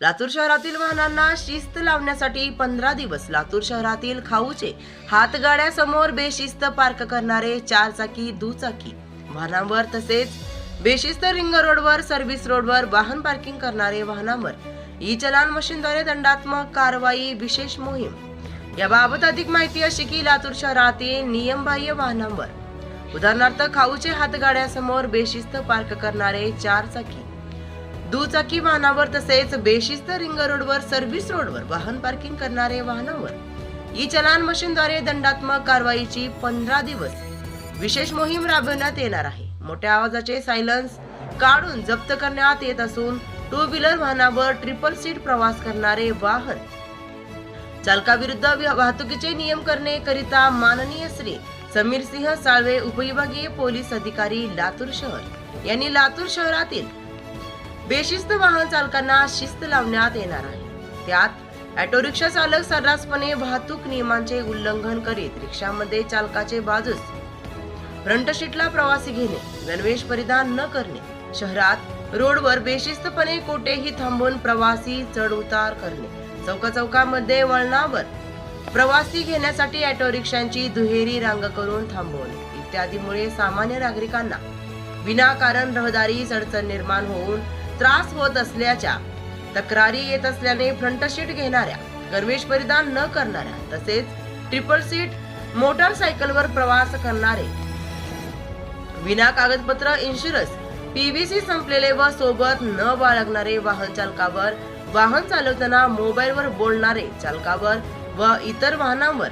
लातूर शहरातील वाहनांना शिस्त लावण्यासाठी पंधरा दिवस लातूर शहरातील खाऊचे हातगाड्यासमोर बेशिस्त पार्क करणारे चार चाकी दुचाकी. वाहनांवर तसेच बेशिस्त रिंग रोडवर सर्व्हिस रोडवर वाहन पार्किंग करणारे वाहनांवर ई चलान मशीनद्वारे दंडात्मक कारवाई विशेष मोहीम. याबाबत अधिक माहिती अशी की लातूर शहरातील नियमबाह्य वाहनांवर. उदाहरणार्थ खाऊचे हातगाड्यासमोर बेशिस्त पार्क करणारे चार चाकी दुचाकी वाहनावर तसेच बेशिस्त रिंग रोडवर सर्व्हिस रोडवर वाहन पार्किंग करणारे वाहनावर. ई चलान मशीनद्वारे दंडात्मक कारवाईची पंधरा दिवस. विशेष मोहीम राबवण्यात येणार आहे. मोठ्या आवाजाचे सायलन्स काढून जप्त करण्यात येत असून टू व्हीलर वाहनावर ट्रिपल सीट प्रवास करणारे वाहन. चालकाविरुद्ध वाहतुकीचे नियम करणे करिता माननीय श्री समीर सिंह साळवे उपविभागीय पोलीस अधिकारी लातूर शहर. यांनी लातूर शहरातील बेशिस्त वाहन चालकांना शिस्त लावण्यात येणार आहे. त्यात ऑटो रिक्षा चालक सर्रासपणे वाहतूक नियमांचे उल्लंघन करीत रिक्षामध्ये चालकाचे बाजूस फ्रंट सीटला प्रवासी घेणे गणवेश परिधान न करणे शहरात रोडवर बेशिस्तपणे कोठेही थांबून प्रवासी चढ उतार करणे चौका चौकामध्ये वळणावर प्रवासी घेण्यासाठी ऑटो रिक्षांची दुहेरी रांग करून थांबवणे इत्यादीमुळे सामान्य नागरिकांना विनाकारण रहदारी अडचण निर्माण होऊन त्रास होत असल्याच्या तक्रारी येत असल्याने फ्रंट सीट घेणाऱ्या गणवेश परिधान न करणाऱ्या तसेच ट्रिपल सीट मोटारसायकलवर प्रवास करणारे विना कागदपत्र इन्शुरन्स पीव्हीसी संपलेले व सोबत न बाळगणारे वाहन चालकावर वाहन चालवताना मोबाईलवर बोलणारे चालकावर व इतर वाहनांवर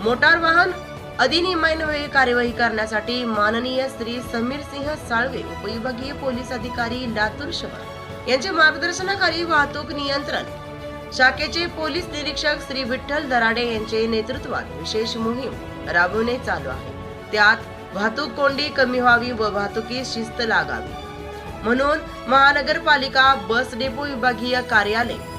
मोटार वाहन अधिनियमान्वये कार्यवाही करण्यासाठी माननीय श्री समीर सिंह साळवे उपविभागीय पोलीस अधिकारी लातूर शहर. यांच्या मार्गदर्शनाखाली वाहतूक नियंत्रण. शाखेचे पोलीस निरीक्षक श्री विठ्ठल दराडे यांचे नेतृत्वात विशेष मोहीम राबवणे चालू आहे. त्यात वाहतूक कोंडी कमी व्हावी व वाहतुकीस शिस्त लागावी. म्हणून महानगरपालिका बस डेपो विभागीय कार्यालय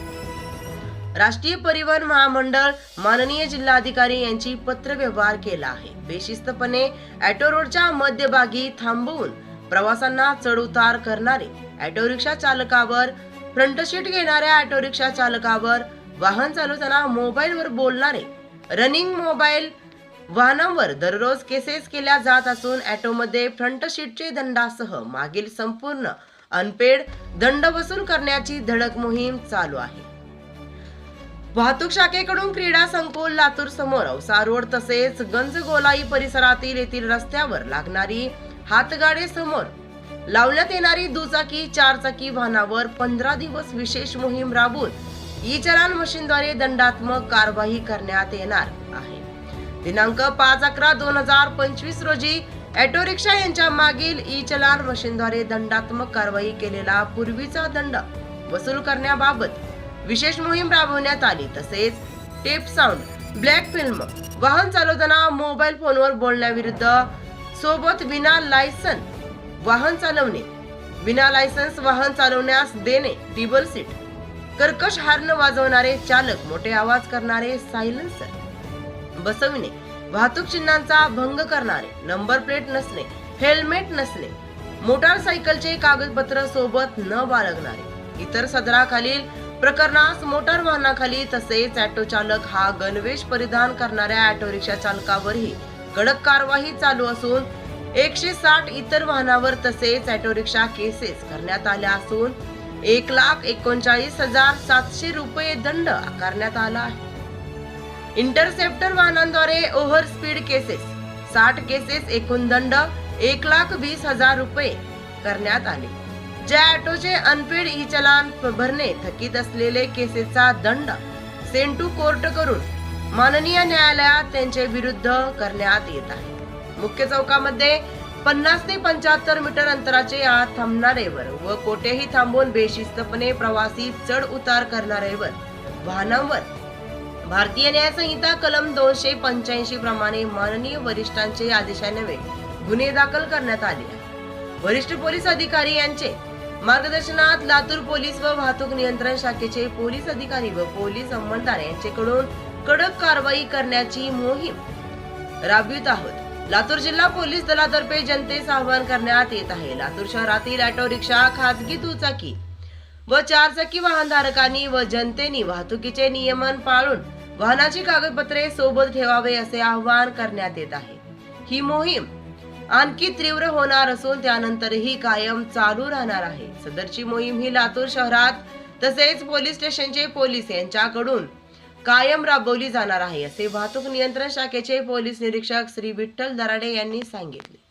राष्ट्रीय परिवहन महामंडळ माननीय जिल्हाधिकारी यांची पत्रव्यवहार केला आहे. बेशिस्तपणे ऑटो रोडच्या मध्यभागी थांबवून प्रवाशांना चढउतार करणारे ऑटो रिक्षा चालकावर फ्रंट सीट घेणाऱ्या ऑटो रिक्षा चालकावर वाहन चालवताना मोबाईलवर बोलणारे रनिंग मोबाईल वाहनांवर दररोज केसेस केल्या जात असून ऑटोमध्ये फ्रंट सीटचे दंडासह मागील संपूर्ण अनपेड दंड वसूल करण्याची धडक मोहीम चालू आहे. वाहतूक शाखेकडून क्रीडा संकुल लातूर समोर औसा रोड तसेच गंजगोलाई परिसरातील येथील रस्त्यावर लागणारी हातगाडे समोर लावण्यात येणारी दुचाकी चारचाकी वाहनावर पंधरा दिवस विशेष मोहीम राबवून ई चलान मशीनद्वारे दंडात्मक कारवाई करण्यात येणार आहे. दिनांक पाच अकरा दोन हजार पंचवीस रोजी ऑटो रिक्षा यांच्या मागील ई चलान मशीनद्वारे दंडात्मक कारवाई केलेला पूर्वीचा दंड वसूल करण्याबाबत विशेष मोहीम राबवण्यात आली. तसेच टेप साऊंड ब्लॅक फिल्म वाहन चालवताना मोबाईल फोनवर बोलण्याविरुद्ध सोबत विना लायसन वाहन चालवणे. विना लायसन्स वाहन चालवण्यास देणे. टिबल सीट कर्कश हार्न वाजवणारे चालक मोठे आवाज करणारे सायलन्सर बसविणे. वाहतूक चिन्हांचा भंग करणारे नंबर प्लेट नसणे हेल्मेट नसणे मोटारसायकलचे कागदपत्र सोबत न बाळगणारे इतर सदराखालील प्रकरणास मोटार वाहनाखाली तसेच ऑटो चालक हा गणवेश परिधान करणाऱ्या ऑटो रिक्षा चालकावरही कडक कारवाई चालू असून एकशे साठ इतर वाहनावर तसेच ऑटो रिक्षा केसेस करण्यात आल्या असून एक लाख एकोणचाळीस हजार सातशे रुपये दंड आकारण्यात आला आहे. इंटरसेप्टर वाहनांद्वारे ओव्हर स्पीड केसेस साठ केसेस एकूण दंड एक लाख वीस हजार रुपये करण्यात आले. ज्या ऑटोचे अनपेड ई चलान भरणे थकीत असलेले केसेसचा दंड सेंटू कोर्ट करून माननीय न्यायालयात त्यांचे विरुद्ध करण्यात येत आहे. मुख्य चौकामध्ये पन्नास ते पंच्याहत्तर मीटर अंतराचे आत थांबणारेवर व कोठेही थांबून बेशिस्तपणे प्रवासी चढ उतार करणारेवर वाहनांवर भारतीय न्याय संहिता कलम दोनशे पंच्याऐंशी प्रमाणे माननीय वरिष्ठांचे आदेशान्वये गुन्हे दाखल करण्यात आले वरिष्ठ पोलीस अधिकारी यांचे मार्गदर्शनात लातूर पोलीस व वाहतूक नियंत्रण शाखेचे पोलीस अधिकारी व पोलीस अंमलदार यांच्याकडून कडक कारवाई करण्याची मोहीम राबवित आहोत. लातूर जिल्हा पोलीस दलातर्फे जनतेस आवाहन करण्यात येत आहे. लातूर शहरातील ऑटो रिक्षा खासगी दुचाकी व चारचाकी वाहनधारकांनी व जनतेनी वाहतुकीचे नियमन पाळून वाहनाची कागदपत्रे सोबत ठेवावे असे आवाहन करण्यात येत आहे. ही मोहीम आणखी तीव्र होणार असून त्यानंतरही कायम चालू राहणार आहे. सदरची मोहीम ही लातूर शहरात तसेच पोलीस स्टेशनचे पोलीस यांच्याकडून कायम राबवली जाणार आहे असे वाहतूक नियंत्रण शाखेचे पोलीस निरीक्षक श्री विठ्ठल दराडे यांनी सांगितले.